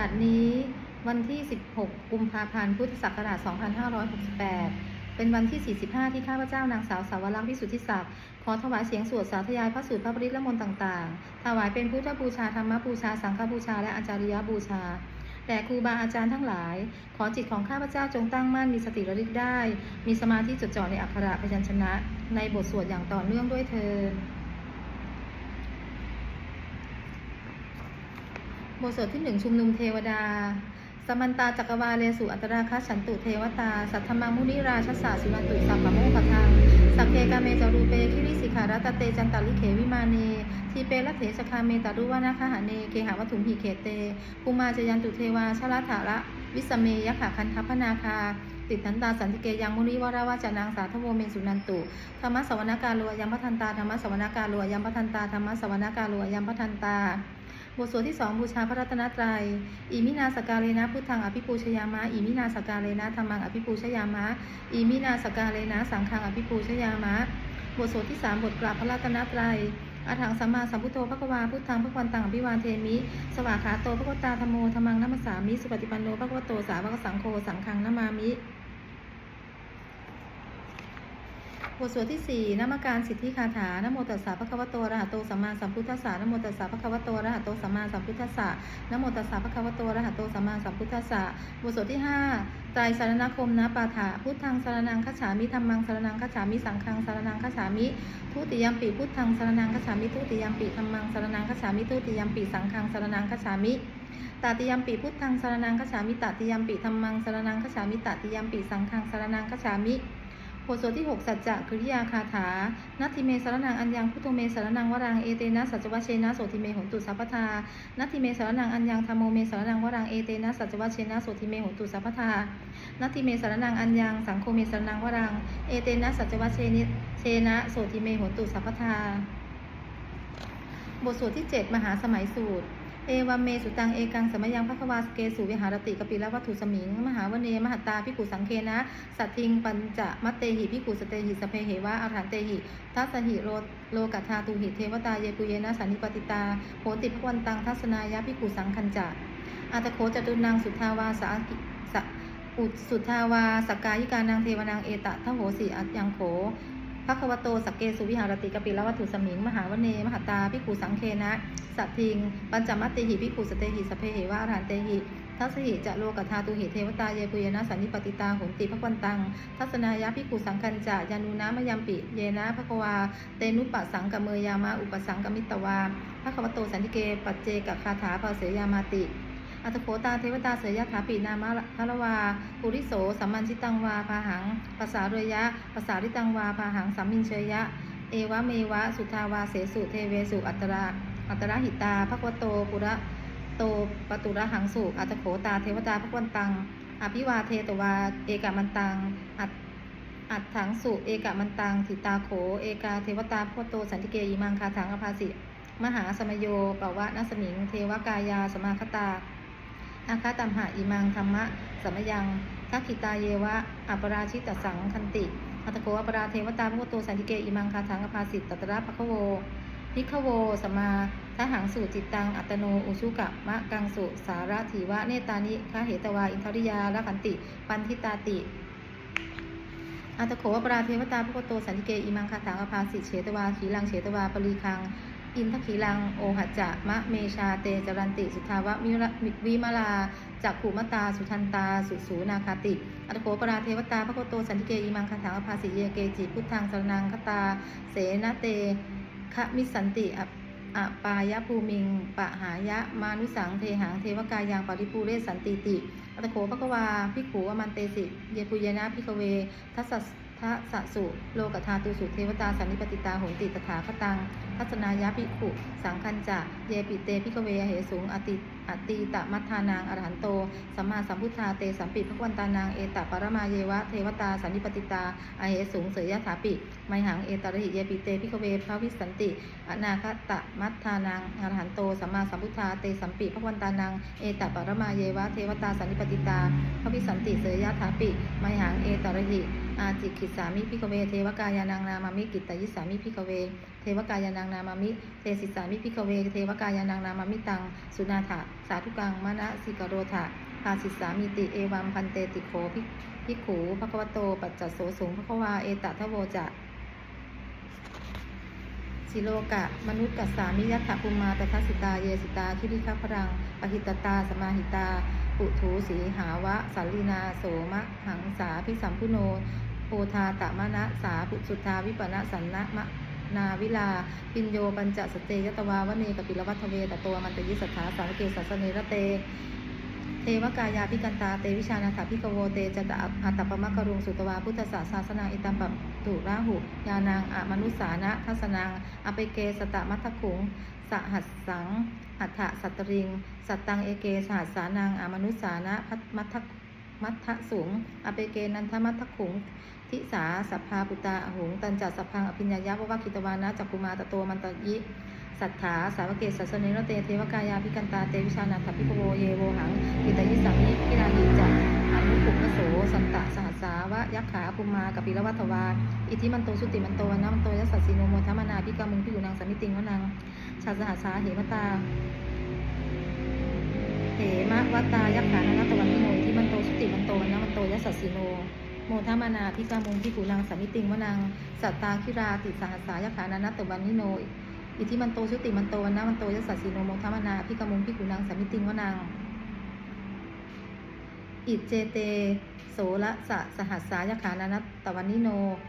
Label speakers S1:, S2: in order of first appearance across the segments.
S1: บัดนี้วันที่ 16 กุมภาพันธ์ พุทธศักราช 2568 เป็นวันที่ 45 ที่ข้าพเจ้านางสาวสาวรักษ์วิสุทธิศักดิ์ขอถวายเสียงสวดสาธยายพระสูตรพระปริตและมนต์ต่างๆ ถวายเป็นพุทธบูชาธรรมบูชา สังฆบูชา และอาจาริยบูชาแต่ครูบาอาจารย์ทั้งหลาย ขอจิตของข้าพเจ้าจงตั้งมั่นมีสติระลึกได้ มีสมาธิจดจ่อในอักขระพยัญชนะ ในบทสวดอย่างต่อเนื่องด้วยเทิน บทสวดที่หนึ่งชุมนุมเทวดา สมันตาจักรวาเลสุอัตราคัสฉันตุเทวตา สัทธมังมุนิราชสาสุนันตุสัพพะโมกขทังสักเคกาเมจารูเปคิริสิขารัตเตจันตาลิเขวิมาเนทีเปละเถชคาเมตารุวานาคหาเนเกหาวัตถุมหิเขเตภูมาจยันตุเทวาชลถาระวิสเมยขะคันทัพนาคา ติดทันตาสันติเกยังมุนิวราวาจานางสาทโวเมสุนันตุธรรมสวนาการัวยัมพัทันตาธรรมสวนาการัวยัมพัทันตาธรรมสวนาการัวยัมพัทันตา บทสวดที่สองบูชาพระรัตนตรัยอิมินาสกาเลนะพุทธังอภิปูชยามะอิมินาสกาเลนะธรรมังอภิปูชยามะอิมินาสกาเลนะสังฆังอภิปูชยามะ บทสวดที่สามบทกราบพระรัตนตรัยอาถังสัมมาสัมพุทโธพระกวาพุทธังพระควันตังอภิวานเทมิ สวากขาโตพระกวตาธโมธรรมังนัมสามิ สุปฏิปันโนพระกวโตสาวกสังโฆสังฆังนามามิ บทสวดที่สี่นามการสิทธิคาถานโมตัสสะภะคะวะโตระหะโตสัมมาสัมพุทธัสสะนโมตัสสะภะคะวะโตระหะโตสัมมาสัมพุทธัสสะนโมตัสสะภะคะวะโตระหะโตสัมมาสัมพุทธัสสะบทสวดที่ห้าไตรสารณคมนะปาฐะพุทธังสารนังคัจฉามิธรรมังสารนังคัจฉามิสังฆังสารนังคัจฉามิทุติยมปีพุทธังสารนังคัจฉามิทุติยมปีธรรมังสารนังคัจฉามิทุติยมปีสังฆังสารนังคัจฉามิตติยมปีพุทธังสารนังคัจฉามิตติยมปีธรรมังสารนังคัจฉามิตติยมปีสังฆังสารนังคัจฉามิ ทสวดที่ 6 สัจจะกริยาคาถา นัตถิเมสารนังอัญญังพุทโธเมสารนังวรังเอเตนะสัจวัชเชนะโสติเมหนตุสัพพทา นัตถิเมสารนังอัญญังธรรมโมเมสารนังวรังเอเตนะสัจวัชเชนะโสติเมหนตุสัพพทา นัตถิเมสารนังอัญญังสังโฆเมสารนังวรังเอเตนะสัจวัชเชนิเชนะโสติเมหนตุสัพพทา บทสวดที่ 7 มหาสมัยสูตร เอวัมเมสุตังเอกังสมยังพระควาสเกสุวิหารติกปิละวัตถุสมิง มหาวเนมหัตตาพิกุสังเคนะ สัตทิงปัญจะมัตเตหิพิกุสเตหิสเพเหวะอาถานเตหิทัสหิโรโลกัทาตุหิเทวตาเยปุเยนะสันนิปติตาโหติพวันตังทัศนายะพิกุสังคัญจะอาตโคจตุนังสุทาวาสาสอุสุทาวาสกายิการนังเทวนังเอตะทโหสีอัตยังโข ระควโตสักเกสุวิหารติกปิลวัตถุสมิง มหาวเน มหตตาพิกุสังเคนะ สัตทิง ปัญจมัตติหิพิกุสเตหิสเพเหวะอรหันเตหิทัสหิจะโลกธาตุหิเทวตาเยปุยนะสันนิปติตาโหนติพระควันตัง ทัศนายะพิกุสังคัญจะยานุนะมยัมปิ เยนะภควา เตนุปะสังกเมยามะอุปสังกมิตวาพระควโตสันติเก ปัจเจกคาถาภาเสยามาติ อัตโขตาเทวตาเสยยถาปีนามะพะละวาปุริโสสัมมันชิตังวาพาหังภาษาเรยะภาษาริตังวาพาหังสัมมินเชยยะ เอวะเมวะ สุทาวาเสสุเทเวสุอัตราอัตระหิตาภควโตปุระโตปตุระหังสุอัตโขตาเทวตาภควันตัง อภิวาเทตวา เอกามันตังอัตอัตถังสุเอกามันตังถิตาโข เอกาเทวตาภควโตสันติเกยิมังคาถังอภาสิ มหาสมโยปวะนัสมิง เทวกายาสมาคตา อาคาตัมหะอิมังธรรมะสัมยังทักขิตาเยวะอัปราชิตสังคันติอัตโกอัปราเทวตาพุทโตสันติเกอิมังคาถังอภาสิตตตระภคโวนิคโวสมมาทหังสูจิตตัง อัตโน อุชุกะมะกังสุสาระถีวะ เนตานิคาเหตวา อินทริยาละขันติ ปันทิตาติ อัตโขอัปราเทวตาพุโตสันติเกอิมังคาถังอภาสิตเฉตวาขีลังเฉตวาปรีคัง อินทขีลัง โอหัจจะมะเมชาเตจรันติ สุทาวะมิระวิมาลาจักขุมตา สุทันตา สุสูนาคาติ อัตโขปราเทวตาพระโกโตสันติเกอิมังคาถาอภาสิเยเกจิพุทธังสรนังคตา เสนะเตคะมิสันติอปปายภูมิง ปะหายะมานุสังเทหังเทวกายังปริปูเรสันติติ อัตโขภควาพิขูวมันเตสิ เยปุยนะพิกเวทัสส ทะสะสุ โลกธาตุสุเทวตาสันนิปติตาโหติตถาคตังทัศนายะภิกขุ สังคัญจะ เยปิเตพิกเวเหสูงอติอติตมัทธานางอรหันโต สัมมาสัมพุทธาเตสัมปิพระวันตานางเอตปรมาเยวะเทวตาสันนิปติตาอเหสูงเสยยะถาปิไมหังเอตระหิเยปิเตพิกเวพระวิสันติ อนาคตมัทธานางอรหันโต สัมมาสัมพุทธาเตสัมปิพระวันตานางเอตปรมาเยวะเทวตาสันนิปติตาพระวิสันติเสยยะถาปิไมหังเอตระหิอาจิกิสามิพิกเว เทวกายานังนามามิกิตตยิสามิพิกเว เทวกายานังนามามิเตสิสามิพิกเว เทวกายานังนามามิตัง สุนาถะ สาธุกังมณสิกโรธะภาสิสามิติเอวัมพันเตติโขภิภิกขูภควโต ปัจจโสสูงภควาเอตทะโวจะสิโลกะ มนุษย์กัสสามิยัตถภูมาตทัสสิตาเยสิตาคิริคพรังปหิตตาสมาหิตา ปุถูสีหาวะสัลลินาโสมะหังสาพิสัมพุโนโพธาตะมะนะสาปุสุทธาวิปนะสันนะมะ นาวิลา ปิญโยปัญจสเตยตวาวเนกปิลวัตเวตตัวมันตยิสถาสารเกสัสเนระเต เทวกายาพิกันตาเตวิชานาถาพิกโวเตจตอัตตปมะกรุงสุตวาพุทธศาสาสนาอิตัมปะตุราหุ ยานางอมนุสานะทัสนังอเปเกสตะมัทธขุงสหัสสังหัตถสัตริง สัตตังเอเกสหัสสานังอมนุสานะพัทมัทธมัทธสูงอเปเกนันทมัทธขุง ทิสาสัพพาปุตตาอหุงตันจัสสัพพังอภิญญายะวะวะคิตวานะจักกุมาตโตมันตยิสัทธาสาวเกศสัสเนรเตเทวกายาพิกันตาเตวิชานาถพิปโวเยโวหังกิตยิสัมมิพิรานีจักอนุปุกโสสันตะสหัสสาวะยักขาปุมากับปิลวัตวาอิทิมันโตสุติมันโตนะมันโตยัสสสิโนโมทัมมนาพิกามุงพิยุนางสมิติงวนังชาสหัสสาเหมตาเหมะวัตตายักขานาตวันนิโนอิทิมันโตสุติมันโตนะมันโตยัสสสิโน โมทัมนาพิกามุงพิกุนางสามิติงวนังสัตตาคิราติสหัสสายขานานัตตวันนิโน อิทิมันโตชุติมันโตวันนะมันโตยัสสีโนโมทัมนาพิกามุงพิกุนังสามิติงวนังอิเจเตโสละสะสหัสสายขานานัตตวันนิโน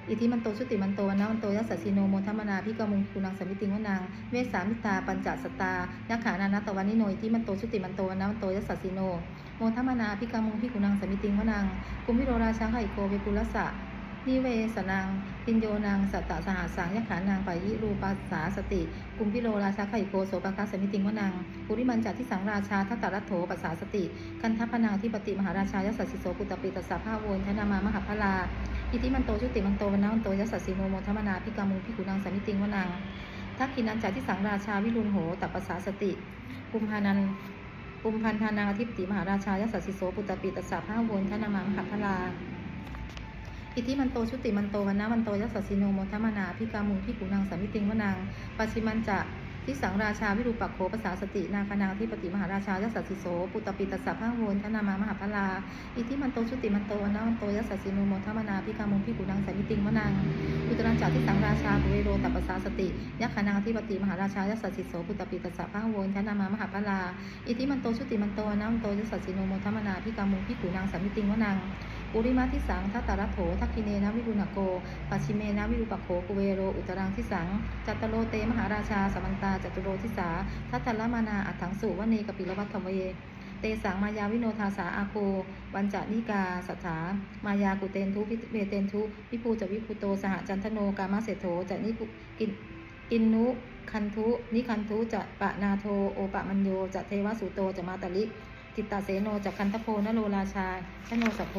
S1: อิทิมันโตชุติมันโตวันนะมันโตยัสสะสีโนโมทัมนาพิกมุงพิกุนังสมิติงวนังเวสามิตาปัญจสตายขานานัตตวันนิโน อิทิมันโตชุติมันโตวันนะมันโตยัสสะสีโน มทัมนาพิกามุงพิกุนังสมิติงวนังกุมพิโรราชาไหโกเวกุลสะนิเวสนังพินโยนางสัตตสหัสสังยขานางปายิรูปัสสาสติ กุมพิโลราชาไขโกโสปะคาสมิติงวนังปุริมันจัตที่สังราชาทัตตรัตโถปัสสาสติ กันทัพนาที่ปฏิมหาราชายสัสสิโสปุตตปิตัสสะภาโวนธนามามหาพลาอิทิมันโตชุติมันโตวันนามันโตยสัสสิโนโมทัมนาพิกามุงพิกุนังสมิติงวนังทักขินันจัตที่สังราชาวิรุณโหตัปปสาสติกุมภานัน ปุมพันธานางอธิปติมหาราชายัสสิโสปุตตปิตัสสะภาวนทนามามหาพลาอิทธิมันโตชุติมันโตวันนะมันโตยัสสิโนโมทัมนาพิกามุงพิกุนางสามิติงวนางปชิมันจะ ที่สังราชาวิรูปักโขภาษาสตินาคานางที่ปฏิมหาราชายัสสิโสปุตตปิตัสสะพะโวนธนามามหาพลาอิทิมันโตชุติมันโตนะมันโตยัสสิโนโมทัมนาพิกามุงพิกุนังสามิติงวนังอุตรังจากที่สังราชาบุเวโรตัปปสาสติยักขานางที่ปฏิมหาราชายัสสิโสปุตตปิตัสสะพะโวนธนามามหาพลาอิทิมันโตชุติมันโตนะมันโตยัสสิโนโมทัมนาพิกามุงพิกุนังสามิติงวนัง ปุริมาทิสังทัตตรัตโถทักคิเนนะวิรุณโกปัชิเมนะวิรูปโขกุเวโร อุตรังทิสัง จัตตโรเตมหาราชาสมันตาจตุโรทิสาทัตตละมานาอัฏฐังสุวเนกปิลวัตถเวเตสังมายาวิโนทาสาอาโควันจานิกาสัทธามายากุเตนทุวิเวเตนทุวิภูจะวิภูโตสหจันทโนกามาเสโถจะนิพุกินอินนุคันทุนิคันทุจะปะนาโทโอปะมัญโยจะเทวสุโตจะมาตลิจิตตาเสโนจะคันทโพนโลราชาชโนสโพ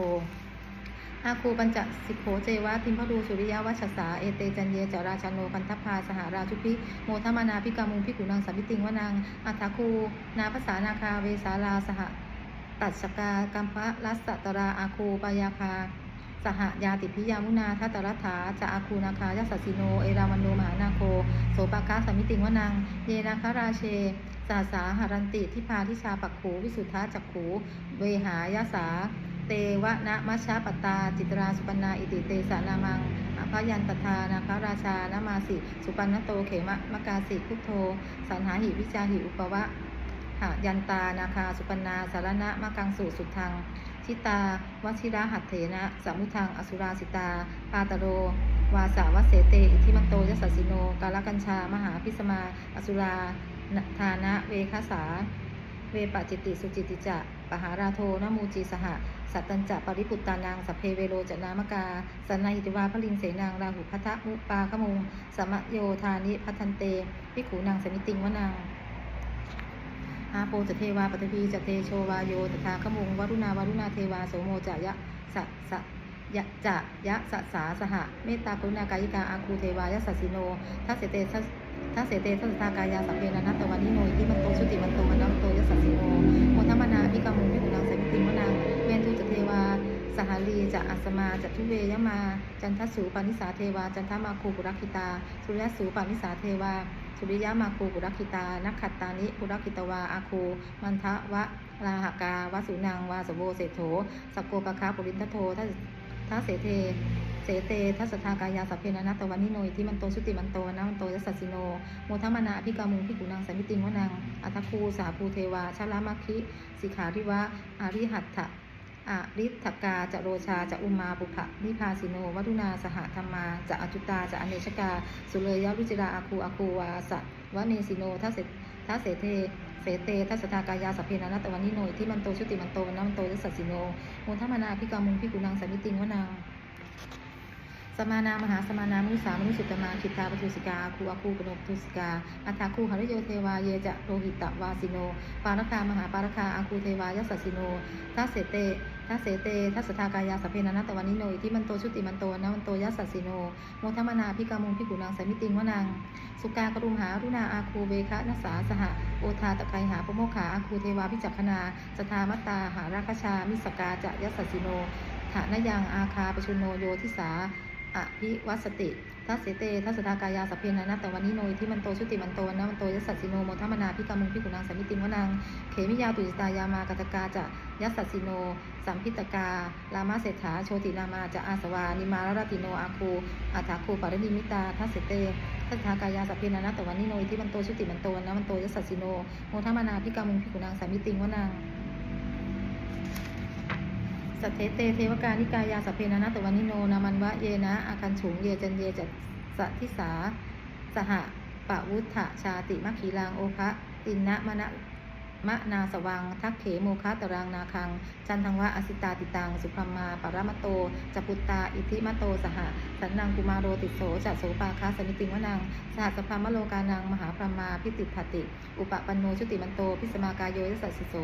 S1: อาคูปัญจสิโขเจวะทิมพดูสุริยวัชสาเอเตจันเยจาราชโนพันทพาสหาราชุพิโมทมานาพิกามุงพิกุนังสัมพิติงวนังอัฏฐคู นาภาษานาคาเวสาลาสหตัดสกากัมพะรัสตราอาคูปายาคาสหยาติพิยามุนาทัตตรัฐาจะอาคูนาคายัสสิโน เอราวันโนมหานาโค โสปากาสมิติงวนัง เยนาคาราเช สาสาหารันติทิพาทิชาปักขูวิสุทธาจักขู เวหายาสา เตวะนะมัชชาปตา จิตราสุปนาอิติเตสานามังอภยันตทานาคาราชานามาสิ สุปันนโตเขมะมะกาสิพุทโธสันหาหิวิจาหิอุปวะหายันตานาคาสุปนาสารณะมะกังสุสุทังชิตาวชิระหัตเถนะสมุทังอสุราสิตา ปาตโร วาสาวเสเต อิทิมันโตยัสสสิโน กาลกัญชา มหาพิสมา อสุรา ทานะ เวคาสา เวปจิตติสุจิติจะ ปหาราโทนมูจีสหะสัตตัญจะปริปุตตานางสัพเพเวโรจนามกาสันนาหิติวาพลิงเสนางราหุพัทะมุปาขมุงสมโยธานิพัทันเตพิขูนางสมิติงวนางอาโปจะเทวาปฐพีจะเตโชวาโยตถาขมุงวรุณาวรุณาเทวาโสโมจยะสะสะยะจะยะสะสาสหะเมตตากรุณากายิกาอาคูเทวายะสัสิโนทัสเสเตทัส ทัสเสเตทัสสากายาสัพเพนันตวันนิโนอิทิมันโตสุติมันโตมันนัมโตยสัสสิโนโมทัมมนาพิกามุพิกุนังสมิติมนังเวนทุจเทวาสหลีจะอัสมาจัตุเวยมา จันทสูปานิสาเทวา จันทมาคูปุรักขิตา สุริยสูปานิสาเทวา สุริยมาคูปุรักขิตา นักขัตตานิปุรักขิตวา อาคูมันทะวะลาหกาวสุนังวาสโวเศโถสกโกปะคาปุรินทโททัสทัสเสเท เสเตทัสทากายาสัพเพนะนัตวันนิโนยที่มันโตชุติมันโตนะมันโตยัสสสิโนโมทมนาอภิกามุงพิกุนังสัมมิติงวนังอัทคูสาภูเทวาชาลามัคคิสิขาริวะอาริหัตถะอาริทกาจะโรชาจะอุมาปุภะนิพาสิโนวัตุนาสหธรรมาจะอจุตาจะอเนชกา สุเลยยะรุจิราอาคูอาคูวาสะวะเนสิโนทัสเสทัสเสเทเสเตทัสสทากายาสัพเพนะนัตวันนิโนยที่มันโตชุติมันโตนะมันโตยัสสสิโนโมทมนาอภิกามุงพิกุนังสัมมิติงวนัง สมานามหาสมานามุสามนุสุตมาคิตาปทุสิกาคูอาคูปนปทุสิกาอัฏฐาคูหริโยเทวาเยจะโรหิตวาสิโน ปารคามหาปารคาอาคูเทวายัสสสิโนทัสเสเตทัสเสเตทัสสทากายาสัพเพนันตวันนิโนอิที่มันโตชุติมันโตนะมันโตยัสสสิโนโมทมนาพิกามุงพิกุนังสมิติงวนังสุกากรุมหารุณาอาคูเวคะนัสสาสหะโอทาตะไคหาปโมขาอาคูเทวาพิจักขณาสทามัตตาหาราคชามิสกาจะยัสสสิโนฐานยังอาคาปชุโนโยทิสา อภิวัสติทัสเสเตทัสสทากายาสัพเพนะนัตตวันนิโนยที่มันโตชุติมันโตนะมันโตยัสสัสสิโนโมทัมนาพิกามุงพิกุนังสัมมิติงวนังเขมิยาตุจิตายามากตกาจะยัสสัสสิโน สัมพิตกาลามาเศรษฐาโชตินามาจะอาสวานิมารรติโนอาคูอัฏฐาคูปารินิมิตาทัสเสเตทัสสทากายาสัพเพนะนัตตวันนิโนยที่มันโตชุติมันโตนะมันโตยัสสัสสิโนโมทัมนาพิกามุงพิกุนังสัมมิติงวนัง สัทเทเตเทวกานิกายาสัพเพนะนะตวันิโนนามันวะเยนะอาคันฉุงเยจันเยจัตสัทิสา สหปะวุฒะชาติมัคคีลังโอคะตินนะมะนะมะนาสวัง ทักเขโมคะตรังนาคัง จันทังวะอสิตาติตัง สุพรมาปรมโตจปุตตา อิทิมโต สห สันนังกุมารโรติโสจะโสปาคาสมิติงวนัง สหัสพรมโลกานัง มหาพรมาพิติภติ อุปปันโนชุติมันโต พิสมากายโยยสัสสิโส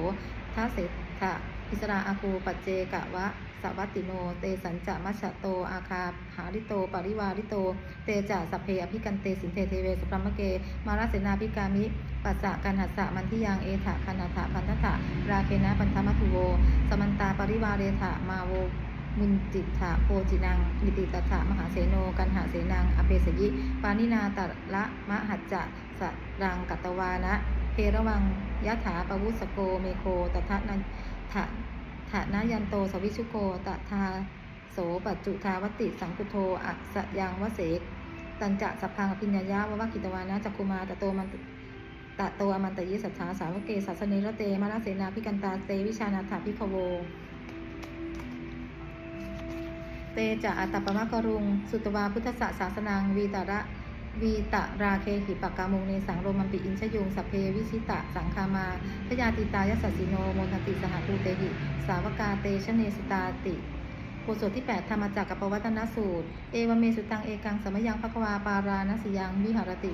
S1: ทัสเสทะ อิสราอาคูปัจเจกะวะสวัตติโน เตสัญจะมัชโต อาคาหาริโต ปริวาริโต เตจะสัพเพอภิกันเตสินเทเทเวสพรมเก มาราเสนาภิกามิปัสสะกันหัสสะมันทิยังเอถะคณาถะพันธะราเคนะปันธมัทุโว สมันตาปริวาเรถะมาโวมุนจิตถะโพจินังมิติตถะมหาเสโน กันหาเสนัง อเปสยิ ปานินาตละมหัจจะสรังกัตวานะเพระวังยะถาปวุสโกเมโคตถะนัน ถะถะนายันโตสวิชุโกตทาโสปัจจุทาวติสังคุโทอัสยังวเสกตันจะสัพพังอภิญญายะวะวะกิตวานะจักคุมาตะโตมันตะโตอมันตยิสัทธาสาวกเกสัสเนระเตมานาเสนาพิกันตาเตวิชานาถาพิคโว เตจะอัตตปมะกรุง สุตวาพุทธศาสนังวีตระ วีตะราเคหิปกามุงเนสังโรมันปิอินชยงสพเพวิชิตะสังคามาพยาติตายสัสสิโนโมทติสหภูเตหิ สาวกาเตชะเนสตาติโพสถที่ 8 ธรรมจักรกับปวัตนสูตร เอวเมสุตังเอกังสมยังภควาปาราณสิยังวิหารติ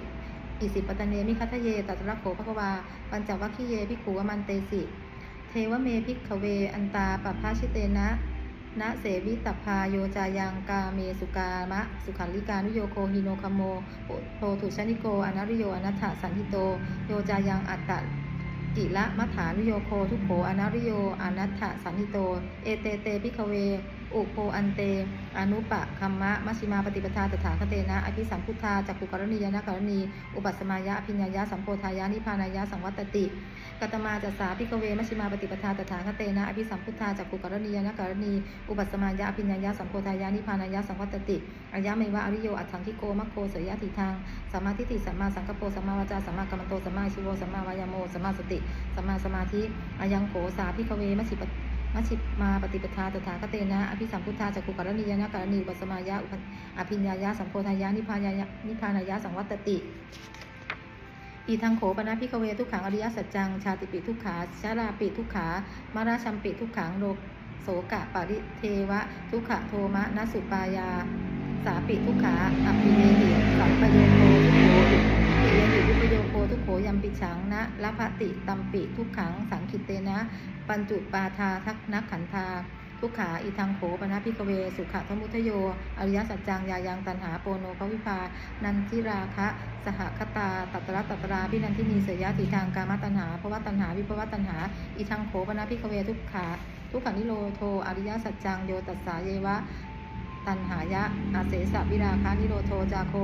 S1: อิสิปตเนมิคัทเยตัตระโขภควาปัญจวัคคีเยพิขุวมันเตสิ เทวเมพิกขเวอันตาปภาชิเตนะ นะเสวิตพาโยจายังกาเมสุกามะ สุขันลิกานุโยโคฮิโนคโมโพถุชนิโกอนาริโยอนัตถสันทิโต โยจายังอัตตะกิละมัฏฐานุโยโคทุโขอนาริโยอนัตถสันทิโต เอเตเตพิคเว อุโพอันเต อนุปะคัมมะมัชฌิมาปฏิปทาตถาคเตนะ อภิสัมพุทธาจักขุกรณียนะกรณี อุปัสมายะอภิญญายะสัมโพธายะนิพพานายะสังวัตติกัตมาจัสสาพิกเวมัชฌิมาปฏิปทาตถาคเตนะ อภิสัมพุทธาจักขุกรณียนะกรณี อุปัสมายะอภิญญายะสัมโพธายะนิพพานายะสังวัตติอายะเมวะอริโยอัตถังคิโกมัคโคเสยยะทิทางสัมมาทิฏฐิสัมมาสังกปโปสัมมาวาจาสัมมากัมมันโตสัมมาชีโวสัมมาวายโมสัมมาสติสัมมาสมาธิอายังโขสาพิกเวมัชิป มัชิมาปฏิปทาตถาคเตนะ อภิสัมพุทธาจักขุกรณียนะกรณีอุปัสมายะอุปอภิญญายะสัมโพธายะนิพานายะนิพานายะสังวัตติอีทังโขปนะพิกเวทุกขังอริยสัจจัง ชาติปิทุกขาชาราปิทุกขามาราชัมปิทุกขังโลโสกะปริเทวะ ทุกขโทมะนสุปายา สาปิทุกขาอัปปิเนหิสัมปโยโทุกโข ปิยหิวิปโยโคทุกโขยัมปิฉังนะละภติตัมปิทุกขังสังคิเตนะ ปัญจุปาทาทักนักขันธาทุกขาอีทังโขปนะพิกเว สุขะทมุทโย อริยสัจจังยายังตันหาโปโนภวิภา นันทิราคะ สหคตา ตัตระตัตราพินันทินีเสยยะติทางกามตัณหาภวตัณหา วิภวตัณหาอีทังโขปนะพิกเวทุกขาททุกขานิโรโท อริยสัจจังโยตัสสาเยวะ ตันหายะ อาเสสะวิราคานิโรโทจาโค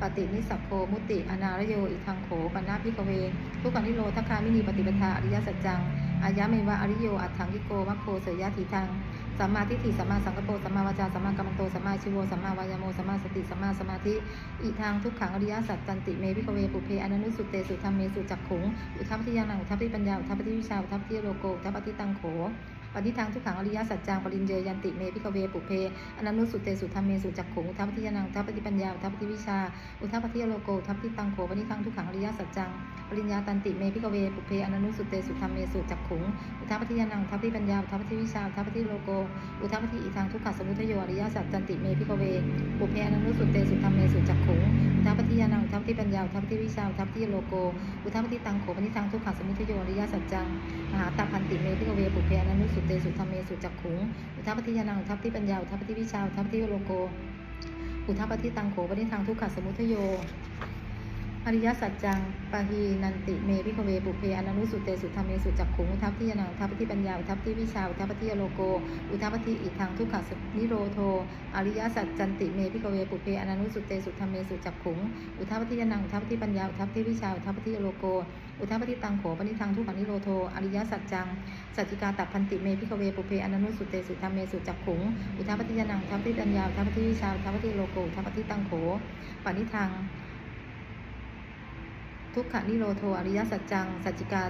S1: ปฏินิสักโค มุติ อนารโย อิทังโขปันนาพิกเว ทุกขานิโรทคามินีปฏิปทาอริยสัจจัง อายะเมวะอริโย อัตถังกิโกมัคโคเสยยะทีทังสัมมาทิฏฐิสัมมาสังกปรสัมมาวาจาสัมมากัมมันโตสัมมาชิโวสัมมาวายโมสัมมาสติสัมมาสมาธิ อีทางทุกขังอริยสัจจันติเมพิกเวปุเพอนันุสุเตสุธรรมเมสุจักขุง อุทัปปฏิยานังอุทัปปฏิปัญญาอุทัปปฏิวิชาอุทัปปฏิโลโกอุทัปปฏิตังโข ปฏิทางทุกขังอริยสัจจังปริญเยยันติเมพิกเวปุเพอนันนุสุเตสุธรรมเมสุจักขงอุทัปปฏิยานังอุทัปปฏิปัญญาอุทัปปฏิวิชาอุทัปปฏิโลโกอุทัปปฏิตังโขปฏิทางทุกขังอริยสัจจังปริญญาตันติเมพิกเวปุเพอนันนุสุเตสุธรรมเมสุจักขงอุทัปปฏิยานังอุทัปปฏิปัญญาอุทัปปฏิวิชาอุทัปปฏิโลโกอุทัปปฏิอีทางทุกขสมุทโยอริยสัจจันติเมพิกเวปุเพอนันนุสุเตสุธรรมเมสุจักขงอุทัปปฏิยานังอุทัปปฏิปัญญาอุทัปปฏิวิชาอุทัปปฏิโลโกอุทัปปฏิตังโขปฏิทางทุกขสมุทโยอริยสัจจังมหาตาพันติเมพิกเวปุเพอนันนุสุเตสุธรรมเมสุจักขุงอุทัปปฏิยานังอุทัปปฏิปัญญาอุทัปปฏิวิชาอุทัปปฏิโลโกอุทัปปฏิตังโขปฏิทางทุกขสมุทโย อริยสัจจังปะหีนันติเมพิกเวปุเพอนันุสุเตสุธรรมเมสุจักขุงอุทัปทิยนังอุทัปปฏิปัญญาอุทัปปฏิวิชาอุทัปปฏิโลโกอุทัปปฏิอิทังทุกขสนิโรโทอริยสัจจันติเมพิกเวปุเพอนันุสุเตสุธรรมเมสุจักขุงอุทัปปฏิยนังอุทัปปฏิปัญญาอุทัปปฏิวิชาอุทัปปฏิโลโกอุทัปปฏิตังโขปณิทังทุกขนิโรโทอริยสัจจังสัจจิกาตัพันติเมพิกเวปุเพอนันุสุเตสุธรรมเมสุจักขุงอุทัปปฏิยนังอุทัปปฏิปัญญาอุทัปปฏิวิชาอุทัปปฏิโลโกอุทัปปฏิตังโขปณิทัง ทุกขนิโรโทอริยสัจจัง สัจจิกา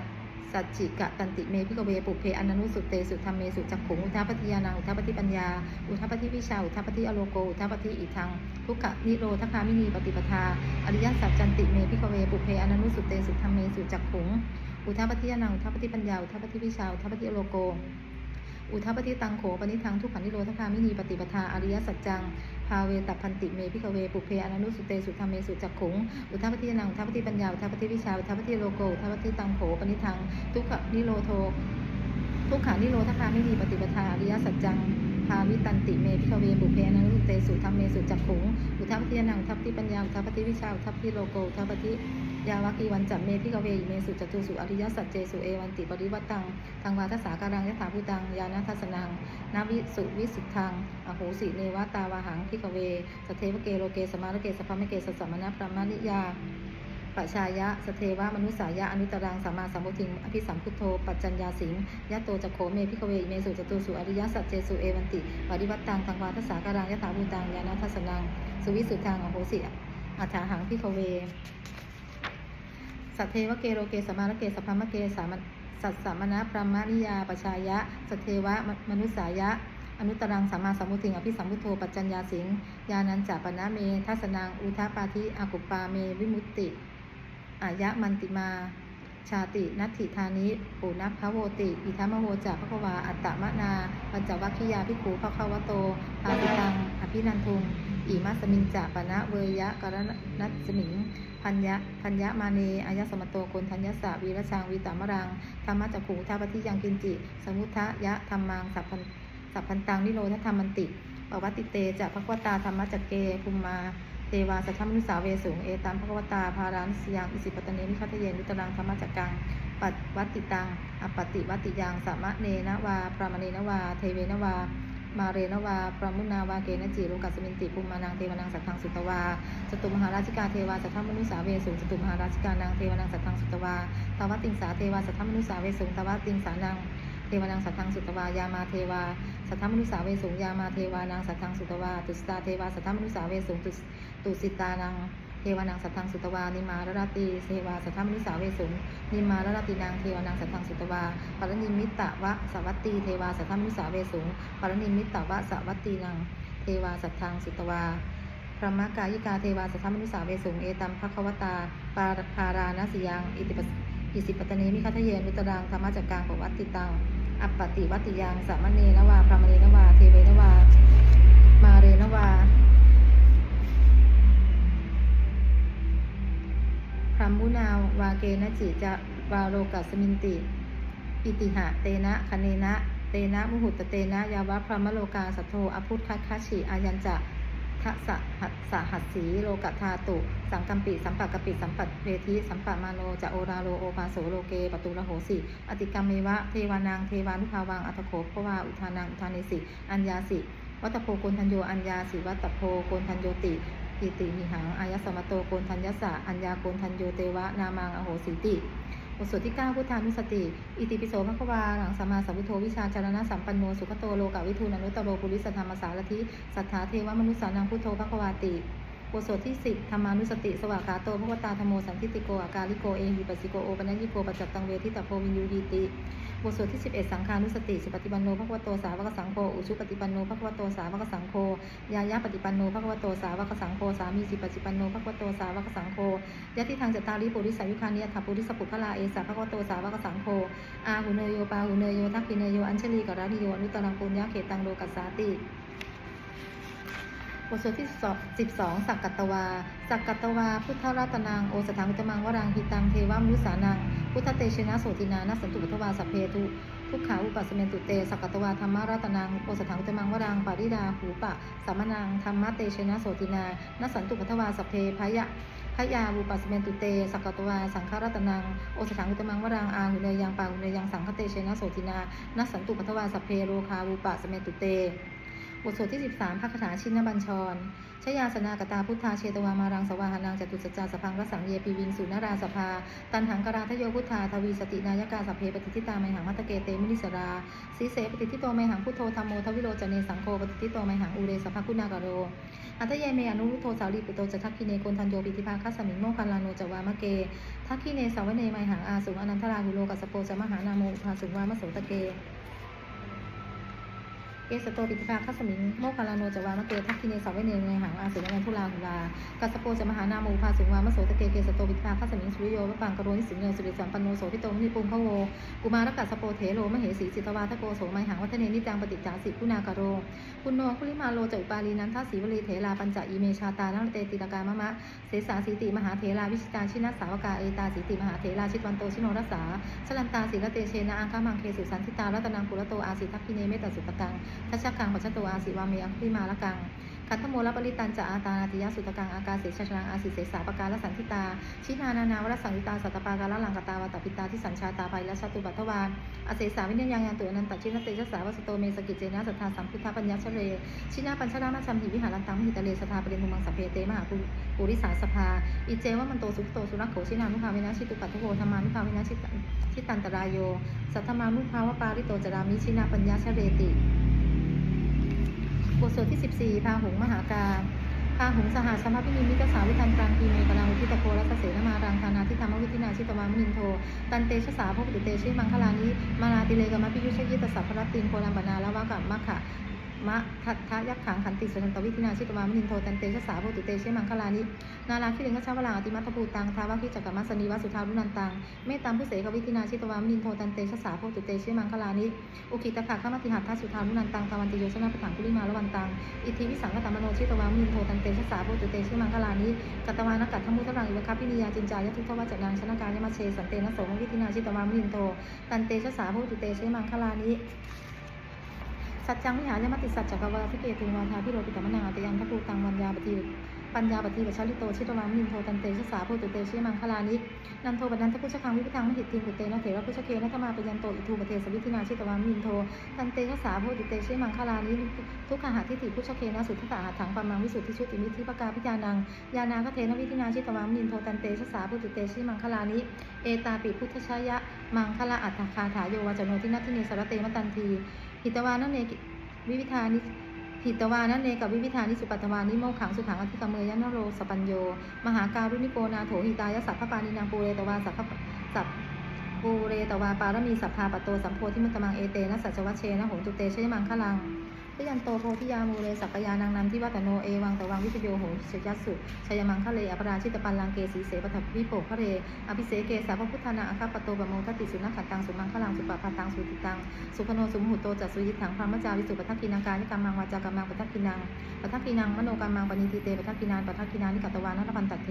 S1: สัจจิกะตันติเมพิกเวปุเพอนันุสุเตสุธรรมเมสุจักขุงอุทัปปฏิยานังอุทัปปฏิปัญญา อุทัปปฏิวิชาอุทัปปฏิอโลโกอุทัปปฏิอิทังทุกขนิโรธคามินีปฏิปทาอริยสัจจันติเมพิกเวปุเพอนันุสุเตสุธรรมเมสุจักขุงอุทัปปฏิยานังอุทัปปฏิปัญญาอุทัปปฏิวิชาอุทัปปฏิอโลโก อุทัปปฏิตังโขปนิทังทุกขันิโรธคามินีปฏิปทาอริยสัจจังภาเวตัพันติเมพิกเวปุเพอนันุสุเตสุธรรมเมสุจักขุงอุทัปปฏิยนังอุทัปฏิปัญญาอุทัปฏิวิชาอุทัปฏิโลโกอุทัปฏิตังโขปนิทังทุกขนิโรโททุกขานิโรธคามินีปฏิปทาอริยสัจจังภาวิตันติเมพิกเวปุเพอนันนุสุเตสุธรรมเมสุจักขุง อุทัปปิยนังทัปปิปัญญาทัปปิวิชาทัปปิโลโกทัปปิ ยาวากีวันจัมเมพิกเวอิเมสุจตุสุอริยสัจเจสุเอวันติปริวัตังทางวาทสาการังยถาภูตังยานาทัสนังนาวิสุวิสุทธังอโหสิเนวตาวาหังพิกเวสเทวเกโลเกสมาลเกสพมเกสสมณพระมานิยาปชายะ สเทวะมนุสายะ อนุตรังสัมมาสัมพุทิง อภิสัมพุทโธ ปัจจัญญาสิงยะโตจักโขเมพิกเวเมสุจตุสุอริยสัจเจสุเอวันติปริวัตตังทางวาทสาการังยถาภูตังยานาทัสนัง สุวิสุทธังอโหสิอัฏฐาหังพิกเว สัทเทวเกโรเกสมารเกสพมเกสามสัตสามณะพรหมนิยาปชายะสทเทวะมนุสายะ อนุตรังสัมมาสัมพุทธิงอภิสัมพุทโธปัจจัญญาสิงยานันจปนะเมทัสนังอุทาปาธิอากุปปาเมวิมุตติอายะมันติมา ชาตินัตถิธานิปุนัพะโวติ อิทัมมโวจะพะคะวาอัตตมะนาปัญจวัคคียาภิกขุภะคะวโตภาสิตังอภินันทุงอิมัสมินจะปนะเวยะกรณนัสสมิงพัญญะพัญญะมาเนอายะสมโตโกนทัญญสสะวีรชังวีตามรังธรรมะจักขุทาปฏิยังกินจิ สมุทะยะธรรมังสัพพันสัพพันตังนิโรธธรรมันติปวัตติเตจะภควตาธรรมะจักเกภุมมา วาสัทธมนุสาเวสุงเอตัมภควตาภารานสยังอิสิปตเนมิคัตเยนุตรังธรรมจักกังปัตวัติตังอปติวัตติยังสัมะเนนวาปรามเนนวา เทเวนวา มาเรนวาปรามุนาวาเกนจิรุกัสมินติภูมานังเทวนังสัทธังสุตวาจตุมหาราชิกาเทวาสัทธมนุสาเวสุงจตุมหาราชิกานังเทวนังสัทธังสุตวาทวัติงสาเทวาสัทธมนุสาเวสุงทวัติงสานังเทวนังสัทธังสุตวายามาเทวา ทธมนุสาเวสุงยามาเทวานังสัทธังสุตวาตุสตาเทวาสัทธมนุสาเวสุงตุตุสิตานังเทวานังสัทธังสุตวา นิมารรติเทวาสัทธมนุสาเวสุงนิมารรตินางเทวานังสัทธังสุตวาปรณิมิตตะวะสวัตตีเทวาสัทธมนุสาเวสุงปรณิมิตตวะสวัตตีนังเทวาสัทธังสุตวาพระมกายิกาเทวาสัทธมนุสาเวสุงเอตัมภควตา ปาพารานาสิยังอิติปสอิสิปตเนมิคัทเยนุตรังธรรมจักกังปวัตติตัง อัปปติวัตติยังสามเณนวาพรามเนนวา เทเวนวา มาเรนวาพรหมุนาวาเกนจิจะวาโลกัสมินติ อิติหะ เตนะคเนนะ เตนะมุหุตเตนะ ยาวะพรหมโลกาสัทโทอภุตคัคคชิอายัญจะ ทสะหัสสะหัสสีโลกธาตุ สังกัมปิ สัมปักปิ สัมปัเวทีสัมปะมาโนจะโอราโลโอปาโสโลเกปตุระโหสิ อติกรรมเมวะ เทวานาง เทวานุภาวัง อัตโขภวา อุทานัง อุทาเนสิ อัญญาสิ วัตโพโกนทัญโย อัญญาสิวัตโพโกนทัญโยติอิติหิหัง อายสมโตโกนทัญญสะ อัญญาโกนทัญโยเตวะ นามัง อโหสิติ ทสวดที่ 9 พุทธานุสติ อิติปิโสภควา หลังสัมมาสัมพุทโธวิชาจารณะสัมปันโน สุขโตโลกาวิทูนนุตตโรปุริสธรรมสารทิ สัทธาเทวมนุสสานังพุทโธภควาติ บทสวดที่10ธรรมานุสติ สวากขาโตภควตาธโมสันทิติโกอาการิโกเอหิปัสสิโกโอปัญญิโกปัจจตังเวทิตาโพวินยูดีติบทสวดที่ 11 สังฆานุสติสุปฏิปันโนภควโตสาวกสังโฆอุชุปฏิปันโนภควโตสาวกสังโฆยายาปฏิปันโนภควโตสาวกสังโฆสามีจิปฏิปันโนภควโตสาวกสังโฆยะติทางจตาริปุริสายุคานิยถาปุริสปุพลาเอสาภควโตสาวกสังโฆอาหุเนโยปาหุเนโยทักขิเนโยอัญชลีกรานิโยอนุตตรังปุญญาเขตังโลกัสสาติ ทสวดที่12สักกัตวา สักกัตวา พุทธรัตนังโอสถังอุตมังวรังหิตังเทวมุสานัง พุทธเตชนะโสตินานัสสันตุปัทวาสัพเพทุทุกขาอุปัสสเมนตุเตสักกัตวาธรรมรัตนังโอสถังอุตมังวรังปาริดาหูปะสัมมนังธรรมเตชนะโสตินานัสสันตุปัทวาสัพเพพยะพยาวูปัสสเมนตุเตสักกตวาสังฆรัตนังโอสถังอุตมังวรังอาหุเนยยังปาหุเนยยังสังฆเตชนะโสตินานัสสันตุปัทวาสัพเพโรคาวูปัสเมนตุเต บทสวดที่ 13พระคาถาชินบัญชรชยาสนากตาพุทธาเชตวามารังสวาหานังจตุสจาสพังรสังเยปีวิงสุนาราสภา ตันหังกราทโยพุทธาทวีสตินายกาสเพปฏิทิตาไมหังมัตตเกเตมุนิสราสีเสปฏิทิโตไมหังพุทโธธรรมโมทวิโรจเนสังโฆปฏิทิโตไมหังอุเรสภคุณากโรอัตเยเมอนุรุโทสาลีปุโตจะทักคิเนโกนทันโยปิติภาคัสมิงโมคันลาโนจวามะเกทักคิเนสาวเนไมหังอาสุงอนันทราหุโลกัสโปจะมหานาโมอุภาสุงวามะโสตเก เกสโตปิติภาคัสสมิงโมคาลาโนจวามะเกทักคิเนสาวเนไมหังอาสุนันทุลาหุลากัสโปจะมหานาโมอุภาสุวามะโสตะเกเกสโตปิติภาคัสสมิงสุริโยวะปังกโรนิสิงเนสุริสัมปันโนโสพิโตมนิปุงพะโวกุมารกัสโปเถโลมเหสีจิตวาทโกโสไมหังวัฒเนนิจังปฏิจจาสิกุณากโรคุณโนคุลิมาโลจะอุปาลีนันทสีวลีเถราปัญจอีเมชาตานังเตติตากามะมะเสสาสีติมหาเถราวิชิตาชินาสาวกาเอตาสีติมหาเถราชิตวันโตชิโนรัสสาชลันตาสีละเตเชนะอังคามังเคสุสันทิตารัตนังปุระโตอาสิทักขิเนเมตตสุตกังทัชชกังปัจจโตอาสิวาเมอังคุลิมาละกังคันธโมลปริตันจะอาตานาติยสุตกังอากาเสชชนังอาสิเสสาปการละสันทิตา ชินานานาวรสังทิตาสัตตปาการละลังกตาวตปิตาที่สัญชาตาภัยและชาตุบัตถวานอาเสสาวิญญาณยังตุอนันตชินเตชะสาวสโตเมสกิจเจนะสัทธาสัมพุทธปัญญาชเร ชินาปัญชรามาชัมหิวิหารันตังมหิตะเลสทาปริมุมังสเพเตมหาปุริสาสภา อิเจวะมันโตสุขโตสุรักโขชินานุภาเวนะชิตุปัตโวธรรมานุภาเวนะชิตันชิตันตรายโย สัทธมานุภาวปาริโตจรามิชินาปัญญาชเรติ บทสวดที่ 14 พาหงมหาการพาหงสหาสมพินิมิตสาวิธันตรังทีเมกลังอุทิตโกรัสเสนมารังธานาทิธรรมวิทินาชิตวามนินโท ตันเตชะสาพพุติเตชิมังคลานิมาลาติเลกมะพิยุชยิตสัพพรตตินโคลัมบนาละวะกัมมะขะ มะทัทธะยักขังขันติสุนันตวิธินาชิตวามนินโทตันเตชะสาโพตุเตเชมังคลานินาราคิเลงกชาวลาอติมัตถภูตังทาวาคิจักรมัสนีวสุทารุนันตังเมตตามผู้เสกวิธินาชิตวามนินโทตันเตชะสาโพตุเตเชมังคลานิอุคิตถะขมติหัตถสุทารุนันตังตาวันติโยชนะปะถังคุลิมาละวันตังอิทธิวิสังกตมโนชิตวามนินโทตันเตชะสาโพตุเตเชมังคลานิกัตวานักกัตถมุตรังอิวคัพพินิยาจินจายทุกทวัจจนังชนะกายมเชสันเตนะโสมวิธินาชิตวามนินโทตันเตชะสาโพตุเตเชมังคลานิ สัจจังวิหารยมติสัจจกวาทิเกตุวาทาพิโรปิตมนาตยังทภูตังวัญญาปฏิปัญญาปฏิวัชริโตชิตวามินโทตันเตชะสาโพตุเตชิมังคลานินันโทปนันทพุชคังวิพิทังมหิตติงกุเตนะเถระพุชเคนะธมาปยันโตอิทูปเทสวิธินาชิตวามินโทตันเตชะสาโพตุเตชิมังคลานิทุกขหาทิฏฐิพุชเคนะสุทธิตาหาถังปัมมังวิสุทธิชุติมิทิปกาพิจานังยานาคเทนะวิธินาชิตวามินโทตันเตชะสาโพตุเตชิมังคลานิเอตาปิพุทธชยะมังคละอัตถคาถาโยวาจโนทินัทิเนสรเตมตันที หิตวานัเนกิวิวิธานิหิตวานันเนกับวิวิธานิสุปัตตวานิโมขังสุขังอธิกรรมเมยนโรสปัญโย มหาการุณิโกนาโถหิตายสัพพปานินางปูเรตวาสัพพสัพปูเรตวาปารมีสัพพาปโตสัมโพธิมุตตมังเอเตนะสัจวัชเชนะโหตุเตชยมังคลัง พยันโตโพธิยามูเรสัพพยานังนันทิวัตโนเอวังตวังวิจโยโหชยัสสุชยมังคะเลอปราชิตปันลังเกสีเสปทัพวิโปคะเรอภิเสเกสาพพุทธนาอัคคปโตปโมทติสุนัขขัตตังสุมังคะลังสุปปะตังสุติตังสุพโนสุมหุโตจัสุยิถังพรหมจาริสุปทักกินังกายนิกรรมังวาจากรรมังปทักกินังปทักกินังมโนกรรมังปณิทิเตปทักกินานปทักกินานิกัตวานัตพันตัดเถ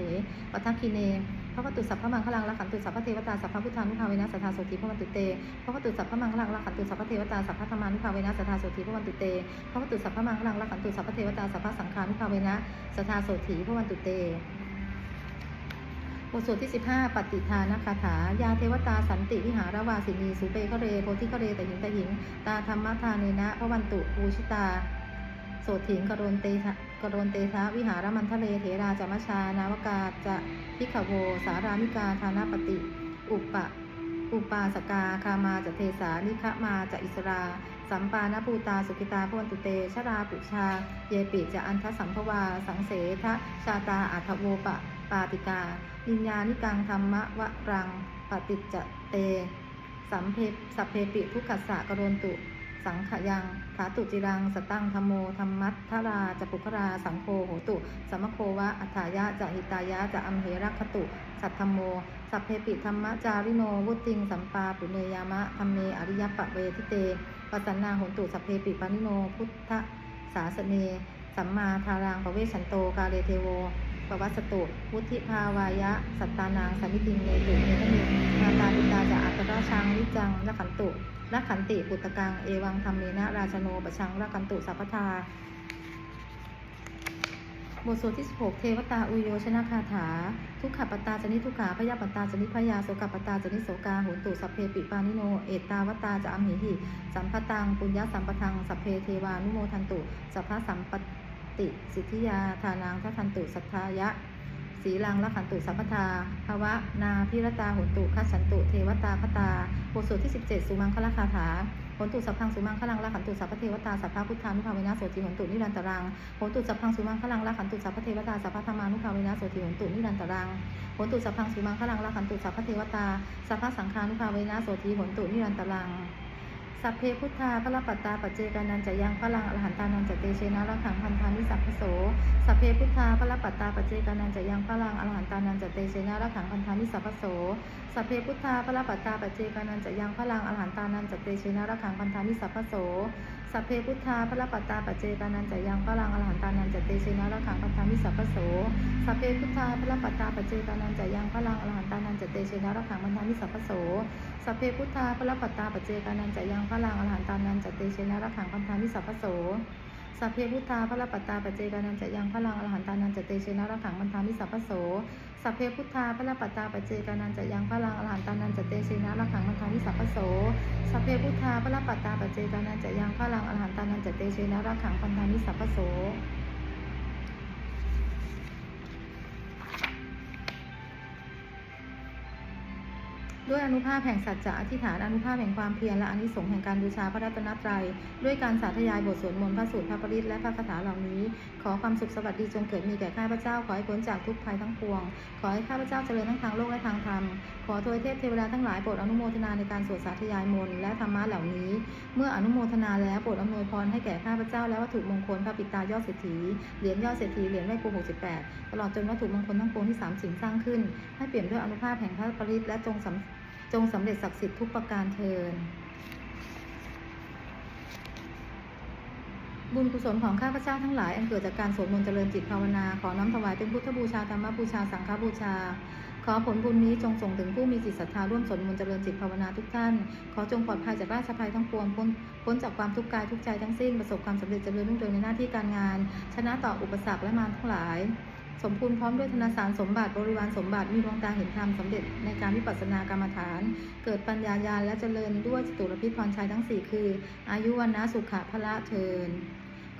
S1: ปทักกิเนพระวตุสัพพมังคลังละขันตุสัพพเทวตาสัพพพุทธานุภาเวนะสัทธาโสติพระวันตุเตพระวตุสัพพมังคลังละขันตุสัพพเทวตาสัพพธรรมานุภาเวนะสัทธาโสติพระวันตุเตพระวัตตุสัพพะมังคลังรักขันตุสัพพะเทวตาสัพพะสังฆานุภาเวนะสทาโสถีพระวันตุเตบทสวดที่ 15 ปฏิทานคาถา ยาเทวตาสันติวิหารวาสินีสุเปคะเรโพธิคะเรแตหิงแตหิง ตาธรรมทานเนนะพระวันตุปูชิตา โสถิงกรณเตทะกรณเตทะวิหารมันทะเลเถราจามชานาวกาจะพิขโว สารามิกาธานาปติอุปปะอุปาสกาคามาจะเทสานิคะมาจะอิสรา สัมปานภูตาสุกิตาพวันตุเตชราปุชา เยปิจะอันทสัมภวา สังเสทะชาตาอัทโวปะปาติกานิญญานิกังธรรมะวะรังปฏิจจเต สัมเพสัพเพปิทุกขัสสะกรณตุ สังขยังขาตุจิรัง สตังธรรมโมธรรมัตทธราจะปุคราสังโฆโหตุ สมมโควะอัฏฐายะจะหิตายะจะอัมเหรักขตุ สัทธรรมโม สัพเพปิธรรมจาริโนวุติงสัมปาปุเนยามะธรรมเมอริยปะเวทิเต ปสันาหุนตุสัพเพปิปานิโน พุทธสาสเน สัมมาทารังปเวชันโต กาเลเทโวปวัสสตุวุธิภาวายะ สัตตานางสันนิติงเนตุเนตมิมาตาลิตาจะอัตราชังวิจังละขันตุละขันติปุตตะกัง เอวังธรรมเมนะราชโนปชังละขันตุสัพพทา บทสวดที่ 16 เทวตาอุโยชนะคาถา ทุกขปตาจนิทุกขาพยาปตาจนิพยาโสกปตาจนิโสกาโหนตุสัพเพปิปานิโน เอตตาวตาจะอัมหิหิ สัมปตังปุญญสัมปทัง สัพเพเทวานุโมทันตุ สัพพะสัมปติสิทธิยาทานังทัทันตุสัทธายะสีลังละขันตุสัพพทาภวะนาพิรตาโหนตุคัสันตุ เทวตาคตาบทสวดที่ 17 สุมังคลคาถา โหนตุสัพพังสุมังคลังละขันตุสัพพเทวตาสัพพะพุทธานุภาเวนะโสติโหนตุนิรันตรังโหนตุสัพพังสุมังคลังละขันตุสัพพเทวตาสัพพะธรรมานุภาเวนะโสติโหนตุนิรันตรังโหนตุสัพพังสุมังคลังละขันตุสัพพเทวตาสัพพะสังฆานุภาเวนะโสติโหนตุนิรันตรัง สัพเพพุทธาพระปัตตาปัจเจกานันจะยังพลังอรหันตานันจะเตเชนะระขังพันธานิสัพพโส สัพเพพุทธาพระปัตตาปัจเจกานันจะยังพลังอรหันตานันจะเตเชนะระขังพันธานิสัพพโส สัพเพพุทธาพระปัตตาปัจเจกานันจะยังพลังอรหันตานันจะเตเชนะระขังพันธานิสัพพโส สัพเพพุทธาพระปัตตาปัจเจกานันจะยังพระลังอรหันตานันจะเตเชนะระขังพันธานิสัพพโสสัพเพพุทธาพระปัตตาปัจเจกานันจะยังพระลังอรหันตานันจะเตเชนะระขังพันธานิสัพพโสสัพเพพุทธาพระปัตตาปัจเจกานันจะยังพระลังอรหันตานันจะเตเชนะระขังพันธานิสัพพโส สัพเพพุทธาพระปัตตาปัจเจกานันจะยังพลังอรหันตานันจะเตเชนะระขังมันทามิสัพพโสสัพเพพุทธาพระปัตตาปัจเจกานันจะยังพลังอรหันตานันจะเตเชนะระขังมันทามิสัพพโสสัพเพพุทธาพระปัตตาปัจเจกานันจะยังพลังอรหันตานันจะเตเชนะระขังมันทามิสัพพโส ด้วยอนุภาพแห่งสัจจะอธิษฐานอนุภาพแห่งความเพียรและอนิสงส์แห่งการบูชาพระรัตนตรัย ด้วยการสาธยายบทสวดมนต์พระสูตรพระปริตและพระคาถาเหล่านี้ ขอความสุขสวัสดีจงเกิดมีแก่ข้าพเจ้า ขอให้พ้นจากทุกภัยทั้งปวง ขอให้ข้าพเจ้าเจริญทั้งทางโลกและทางธรรม ขอโทยเทพเทวดาทั้งหลายโปรดอนุโมทนาในการสวดสาธยายมนต์และธรรมะเหล่านี้ เมื่ออนุโมทนาแล้วโปรดอำนวยพรให้แก่ข้าพเจ้าและวัตถุมงคลพระปิตายอดเศรษฐี เหรียญยอดเศรษฐีเหรียญไม่กูหว้ครู68ตลอดจนวัตถุมงคลทั้งปวงที่สามสิ่งสร้างขึ้น ให้เปลี่ยนด้วยอนุภาพแห่งพระปริตและจงสำจงสำเร็จศักดิ์สิทธิ์ทุกประการเทิน บุญกุศลของข้าพเจ้าทั้งหลาย อันเกิดจากการสวดมนต์เจริญจิตภาวนา ขอน้อมถวายเป็นพุทธบูชาธรรมบูชาสังฆบูชา ขอผลบุญนี้จงส่งถึงผู้มีจิตศรัทธาร่วมสวดมนต์เจริญจิตภาวนาทุกท่าน ขอจงปลอดภัยจากราชภัยทั้งปวงพ้นพ้นจากความทุกข์กายทุกใจทั้งสิ้นประสบความสำเร็จเจริญรุ่งเรืองในหน้าที่การงาน ชนะต่ออุปสรรคและมารทั้งหลาย สมบูรณ์พร้อมด้วยธนสารสมบัติบริวารสมบัติมีดวงตาเห็นธรรมสำเร็จในการวิปัสสนากรรมฐาน เกิดปัญญาญาณและเจริญด้วยจตุรพิธพรชัยทั้ง 4 คือ อายุวันนะสุขะพละเทิน